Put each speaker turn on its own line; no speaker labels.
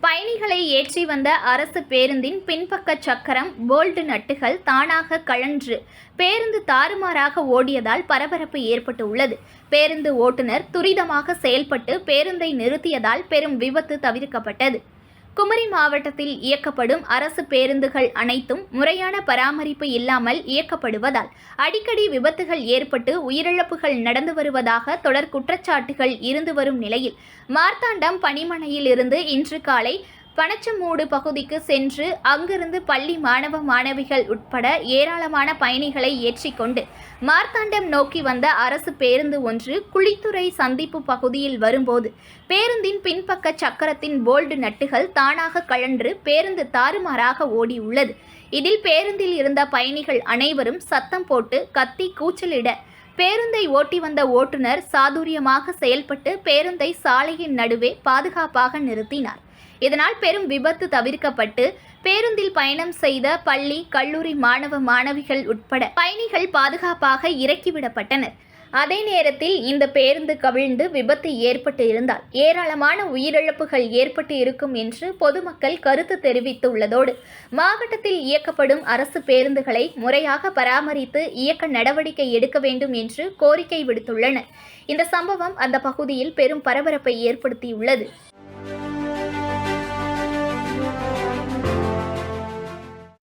பயணிகளை ஏற்றி வந்த அரசு பேருந்தின் பின்பக்க சக்கரம் போல்டு நட்டுகள் தானாக கழன்று பேருந்து தாறுமாறாக ஓடியதால் பரபரப்பு ஏற்பட்டு உள்ளது. பேருந்து ஓட்டுநர் துரிதமாக செயல்பட்டு பேருந்தை நிறுத்தியதால் பெரும் விபத்து தவிர்க்கப்பட்டது. குமரி மாவட்டத்தில் இயக்கப்படும் அரசு பேருந்துகள் அனைத்தும் முறையான பராமரிப்பு இல்லாமல் இயக்கப்படுவதால் அடிக்கடி விபத்துகள் ஏற்பட்டு உயிரிழப்புகள் நடந்து வருவதாக தொடர் குற்றச்சாட்டுகள் இருந்து வரும் நிலையில் மார்த்தாண்டம் பணிமனையிலிருந்து இன்று காலை பனச்சமூடு பகுதிக்கு சென்று அங்கிருந்து பள்ளி மாணவ மாணவிகள் உட்பட ஏராளமான பயணிகளை ஏற்றிக்கொண்டு மார்த்தாண்டம் நோக்கி வந்த அரசு பேருந்து ஒன்று குளித்துறை சந்திப்பு பகுதியில் வரும்போது பேருந்தின் பின்பக்க சக்கரத்தின் போல்டு நட்டுகள் தானாக கழன்று பேருந்து தாறுமாறாக ஓடியுள்ளது இதில் பேருந்தில் இருந்த பயணிகள் அனைவரும் சத்தம் போட்டு கத்தி கூச்சலிட பேருந்தை ஓட்டி வந்த ஓட்டுநர் சாதுரியமாக செயல்பட்டு பேருந்தை சாலையின் நடுவே பாதுகாப்பாக நிறுத்தினார். இதனால் பெரும் விபத்து தவிர்க்கப்பட்டு பேருந்தில் பயணம் செய்த பள்ளி கல்லூரி மாணவ மாணவிகள் உட்பட பயணிகள் பாதுகாப்பாக இறக்கிவிடப்பட்டனர் அதே நேரத்தில் இந்த பேருந்து கவிழ்ந்து விபத்து ஏற்பட்டு இருந்தால் ஏராளமான உயிரிழப்புகள் ஏற்பட்டு இருக்கும் என்று பொதுமக்கள் கருத்து தெரிவித்துள்ளதோடு மாவட்டத்தில் இயக்கப்படும் அரசு பேருந்துகளை முறையாக பராமரித்து இயக்க நடவடிக்கை எடுக்க வேண்டும் என்று கோரிக்கை விடுத்துள்ளனர். இந்த சம்பவம் அந்த பகுதியில் பெரும் பரபரப்பை ஏற்படுத்தியுள்ளது.